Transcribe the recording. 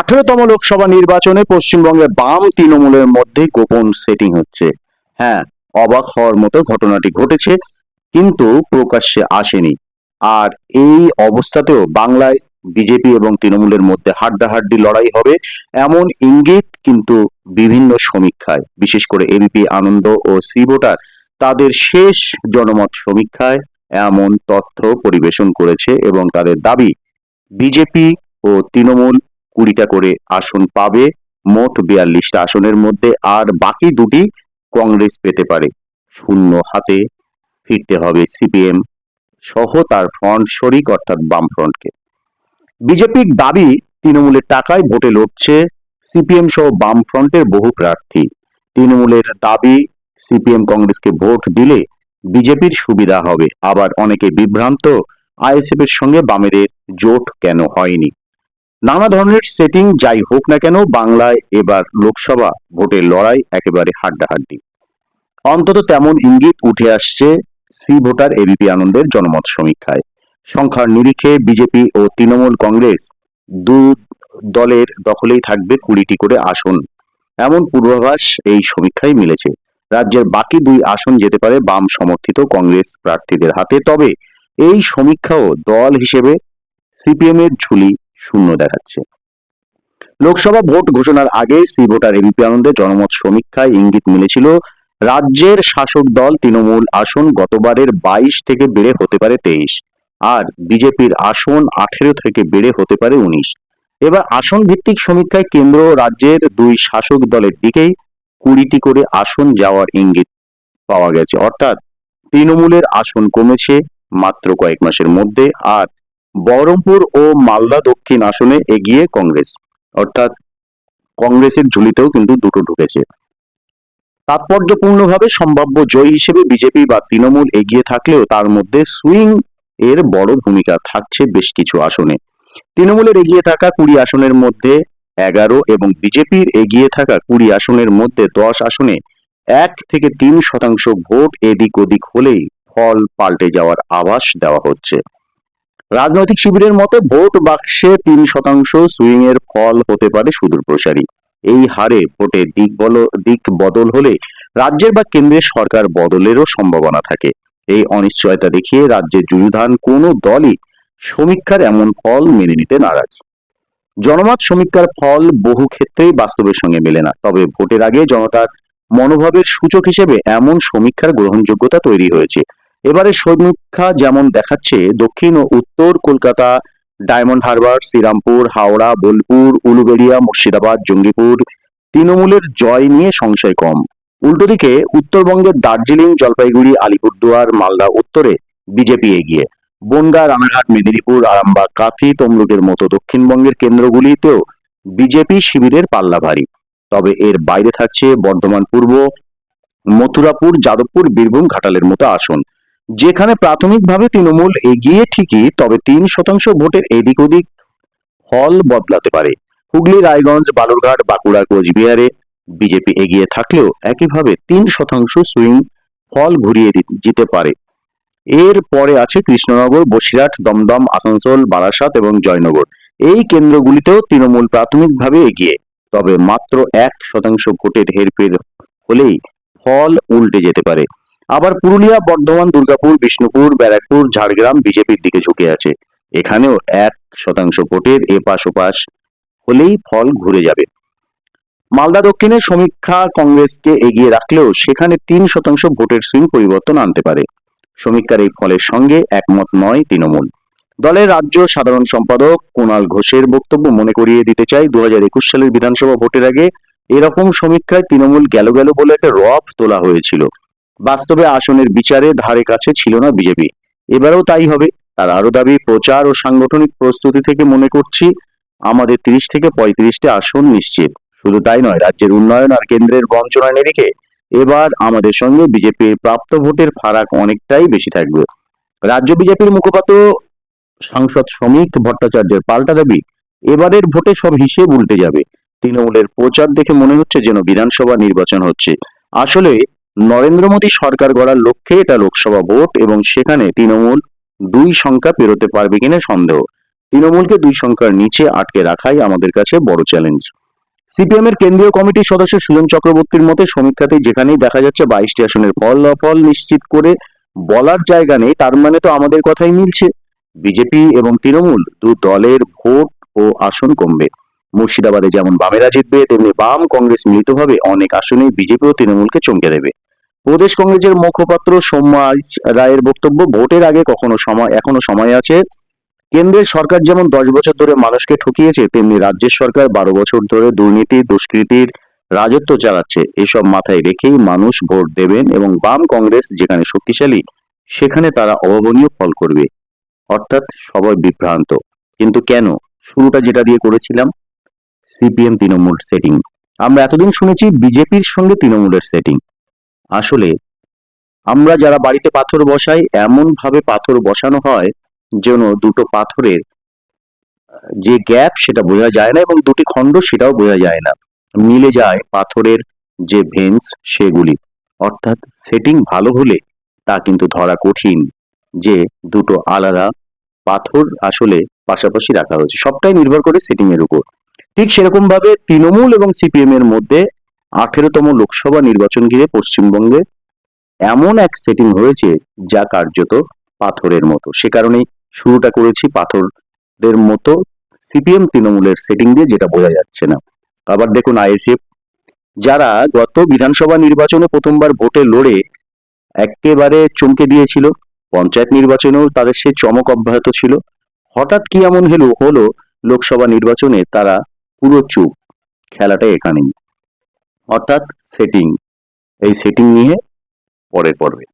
আঠেরোতম লোকসভা নির্বাচনে পশ্চিমবঙ্গে বাম তৃণমূলের মধ্যে গোপন সেটিং হচ্ছে। হ্যাঁ অবাক হওয়ার মতো ঘটনাটি ঘটেছে, কিন্তু প্রকাশ্যে আসেনি। আর এই অবস্থাতেও বাংলায় বিজেপি এবং তৃণমূলের মধ্যে হাড্ডাহাড্ডি লড়াই হবে এমন ইঙ্গিত কিন্তু বিভিন্ন সমীক্ষায়, বিশেষ করে এবিপি আনন্দ ও সি ভোটার তাদের শেষ জনমত সমীক্ষায় এমন তথ্য পরিবেশন করেছে এবং তাদের দাবি, বিজেপি ও তৃণমূল কুড়িটা করে আসন পাবে, মোট বিয়াল্লিশটা আসনের মধ্যে, আর বাকি দুটি কংগ্রেস পেতে পারে। শূন্য হাতে ফিরতে হবে সিপিএম সহ তার ফ্রন্ট শরিক, অর্থাৎ বামফ্রন্টকে। বিজেপির দাবি, তৃণমূলের টাকায় ভোটে লড়ছে সিপিএম সহ বামফ্রন্টের বহু প্রার্থী। তৃণমূলের দাবি, সিপিএম কংগ্রেসকে ভোট দিলে বিজেপির সুবিধা হবে। আবার অনেকে বিভ্রান্ত আইএসএফ এর সঙ্গে বামেদের জোট কেন হয়নি? নানা ধরনের সেটিং যাই হোক না কেন, বাংলায় এবার লোকসভা ভোটের লড়াই একেবারে হাড্ডাহাড্ডি। অন্তত তেমন ইঙ্গিত উঠে আসছে সি ভোটার এবিপি আনন্দের জনমত সমীক্ষায়। সংখ্যার নিরিখে বিজেপি ও তৃণমূল কংগ্রেস দু দলের দখলেই থাকবে কুড়িটি করে আসন। এমন পূর্বাভাস এই সমীক্ষায় মিলেছে। রাজ্যের বাকি দুই আসন যেতে পারে বাম সমর্থিত কংগ্রেস প্রার্থীদের হাতে। তবে এই সমীক্ষাও দল হিসেবে সিপিএম এর ঝুলি শূন্য দেখাচ্ছে। লোকসভা ভোট ঘোষণার আগে সি ভোটার এবিপি আনন্দের জনমত সমীক্ষায় ইঙ্গিত মিলেছিল, রাজ্যের শাসক দল তৃণমূল আসন গতবারের বাইশ থেকে বেড়ে হতে পারে তেইশ, আর বিজেপির আসন আঠেরো থেকে বেড়ে হতে পারে উনিশ। এবার আসন ভিত্তিক সমীক্ষায় কেন্দ্র রাজ্যের দুই শাসক দলের দিকেই কুড়িটি করে আসন যাওয়ার ইঙ্গিত পাওয়া গেছে। অর্থাৎ তৃণমূলের আসন কমেছে মাত্র কয়েক মাসের মধ্যে, আর বহরমপুর ও মালদা দক্ষিণ আসনে এগিয়ে কংগ্রেস। অর্থাৎ কংগ্রেসের ঝুলিতেও কিন্তু দুটো ঢুকেছে। তাৎপর্যপূর্ণভাবে সম্ভাব্য জয়ী হিসেবে বিজেপি বা তৃণমূল এগিয়ে থাকলেও তার মধ্যে সুইং এর বড় ভূমিকা থাকছে বেশ কিছু আসনে। তৃণমূলের এগিয়ে থাকা কুড়ি আসনের মধ্যে এগারো এবং বিজেপির এগিয়ে থাকা কুড়ি আসনের মধ্যে দশ আসনে এক থেকে তিন শতাংশ ভোট এদিক ওদিক হলেই ফল পাল্টে যাওয়ার আভাস দেওয়া হচ্ছে। রাজনৈতিক শিবিরের মতে ভোট বাক্সে তিন শতাংশ সুইং এর ফল হতে পারে সুদূর প্রসারী। এই হারে ভোটে দিক বল দিক বদল হলে রাজ্যের বা কেন্দ্রের সরকার বদলেরও সম্ভাবনা থাকে। এই অনিশ্চয়তা দেখিয়ে রাজ্যের যুযুধান কোনো দলই সমীক্ষার এমন ফল মেনে নিতে নারাজ। জনমত সমীক্ষার ফল বহু ক্ষেত্রেই বাস্তবের সঙ্গে মেলে না, তবে ভোটের আগে জনতার মনোভাবের সূচক হিসেবে এমন সমীক্ষার গ্রহণযোগ্যতা তৈরি হয়েছে। এবারে সমীক্ষা যেমন দেখাচ্ছে, দক্ষিণ ও উত্তর কলকাতা, ডায়মন্ড হারবার, শ্রীরামপুর, হাওড়া, বোলপুর, উলুবেড়িয়া, মুর্শিদাবাদ, জঙ্গিপুর, তৃণমূলের জয় নিয়ে সংশয় কম। উল্টো দিকে উত্তরবঙ্গের দার্জিলিং, জলপাইগুড়ি, আলিপুরদুয়ার, মালদা উত্তরে বিজেপি এগিয়ে। বনগা, রানাঘাট, মেদিনীপুর, আরামবাগ, কাথি, তমলুকের মতো দক্ষিণবঙ্গের কেন্দ্রগুলিতেও বিজেপি শিবিরের পাল্লা ভারী। তবে এর বাইরে থাকছে বর্ধমান পূর্ব, মথুরাপুর, যাদবপুর, বীরভূম, ঘাটালের মতো আসন। যেখানে প্রাথমিকভাবে তৃণমূল এগিয়ে ঠিকই, তবে তিন শতাংশ ভোটের এদিক ওদিক ফল বদলাতে পারে। হুগলি, রায়গঞ্জ, বালুরঘাট, বাঁকুড়া, কোচবিহারে বিজেপি এগিয়ে থাকলেও একইভাবে তিন শতাংশ সুইং ফল ঘুরিয়ে দি- যেতে পারে। এর পরে আছে কৃষ্ণনগর, বসিরহাট, দমদম, আসানসোল, বারাসাত এবং জয়নগর। এই কেন্দ্রগুলিতেও তৃণমূল প্রাথমিকভাবে এগিয়ে, তবে মাত্র এক শতাংশ ভোটের হেরফের হলেই ফল উল্টে যেতে পারে। আবার পুরুলিয়া, বর্ধমান, দুর্গাপুর, বিষ্ণুপুর, ব্যারাকপুর, ঝাড়গ্রাম বিজেপির দিকে ঝুঁকে আছে। এখানেও এক শতাংশ ভোটের এপাশ ওপাশ হলেই ফল ঘুরে যাবে। মালদা দক্ষিণে সমীক্ষা কংগ্রেসকে এগিয়ে রাখলেও সেখানে তিন শতাংশ ভোটের সুইং পরিবর্তন আনতে পারে। সমীক্ষার এই ফলের সঙ্গে একমত নয় তৃণমূল। দলের রাজ্য সাধারণ সম্পাদক কুণাল ঘোষের বক্তব্য মনে করিয়ে দিতে চাই দু হাজার একুশ সালের বিধানসভা ভোটের আগে। এরকম সমীক্ষায় তৃণমূল গেল গেল বলে একটা রফ তোলা হয়েছিল। বাস্তবে আসনের বিচারে ধারে কাছে ছিল না বিজেপি। এবারেও তাই হবে। তার আরও দাবি, প্রচার ও সাংগঠনিক প্রস্তুতি থেকে মনে করছি আমাদের তিরিশ থেকে পঁয়ত্রিশটি আসন নিশ্চিত। শুধু তাই নয়, রাজ্যের উন্নয়ন আর কেন্দ্রের বঞ্চনা নিরিখে এবার আমাদের সঙ্গে বিজেপির প্রাপ্ত ভোটের ফারাক অনেকটাই বেশি থাকবে। রাজ্য বিজেপির মুখপাত্র, সাংসদ শ্রমিক ভট্টাচার্যের পাল্টা দাবি, এবারের ভোটে সব হিসেব উল্টে যাবে। তৃণমূলের প্রচার দেখে মনে হচ্ছে যেন বিধানসভা নির্বাচন হচ্ছে। আসলে নরেন্দ্র মোদী সরকার গড়ার লক্ষ্যে এটা লোকসভা ভোট এবং সেখানে তৃণমূল দুই সংখ্যা পেরোতে পারবে কিনা সন্দেহ। তৃণমূলকে দুই সংখ্যার নিচে আটকে রাখাই আমাদের কাছে বড় চ্যালেঞ্জ। সিপিএম এর কেন্দ্রীয় কমিটির সদস্য সুজন চক্রবর্তীর মতে সমীক্ষাতে যেখানেই দেখা যাচ্ছে বাইশটি আসনের ফলাফল নিশ্চিত করে বলার জায়গা নেই, তার মানে তো আমাদের কথাই মিলছে। বিজেপি এবং তৃণমূল দু দলের ভোট ও আসন কমবে। মুর্শিদাবাদে যেমন বামেরা জিতবে, তেমনি বাম কংগ্রেস মিলিতভাবে অনেক আসনে বিজেপি ও তৃণমূলকে চমকে দেবে। প্রদেশ কংগ্রেসের মুখপাত্র সৌম্য রায়ের বক্তব্য, ভোটের আগে কখনো সময়, এখনও সময় আছে। কেন্দ্রের সরকার যেমন দশ বছর ধরে মানুষকে ঠকিয়েছে, তেমনি রাজ্যের সরকার বারো বছর ধরে দুর্নীতি, দুষ্কৃতির রাজত্ব চালাচ্ছে। এসব মাথায় রেখেই মানুষ ভোট দেবেন এবং বাম কংগ্রেস যেখানে শক্তিশালী, সেখানে তারা অভাবনীয় ফল করবে। অর্থাৎ সবাই বিভ্রান্ত। কিন্তু কেন? শুরুটা যেটা দিয়ে করেছিলাম, সিপিএম তৃণমূল সেটিং আমরা এতদিন শুনেছি, বিজেপির সঙ্গে তৃণমূলের সেটিং আসলে আমরা যারা বাড়িতে পাথর বসাই এমন ভাবে পাথর বসানো হয় যেন দুটো পাথরের, যে গ্যাপ সেটা বোঝা যায় না এবং দুটি খণ্ড সেটাও বোঝা যায় না। মিলে যায় পাথরের যে ভেন্স সেগুলি। অর্থাৎ সেটিং ভালো হলে তা কিন্তু ধরা কঠিন যে দুটো আলাদা পাথর আসলে পাশাপাশি রাখা হয়েছে। সবটাই নির্ভর করে সেটিং এর উপর। ঠিক সেরকম ভাবে তৃণমূল এবং সিপিএম এর মধ্যে আঠেরোতম লোকসভা নির্বাচন ঘিরে পশ্চিমবঙ্গে এমন এক সেটিং হয়েছে যা কার্যত পাথরের মতো। সে কারণেই শুরুটা করেছি পাথরের মতো। সিপিএম তৃণমূলের সেটিং দিয়ে যেটা বোঝা যাচ্ছে না। আবার দেখুন আইএসএফ, যারা গত বিধানসভা নির্বাচনে প্রথমবার ভোটে লড়ে একেবারে চমকে দিয়েছিল। পঞ্চায়েত নির্বাচনেও তাদের সে চমক অব্যাহত ছিল। হঠাৎ কি এমন হলো হলো লোকসভা নির্বাচনে তারা পুরো চুপ। খেলাটা এখানেই। অর্থাৎ সেটিং এই সেটিং নিয়ে পরের পর্বে।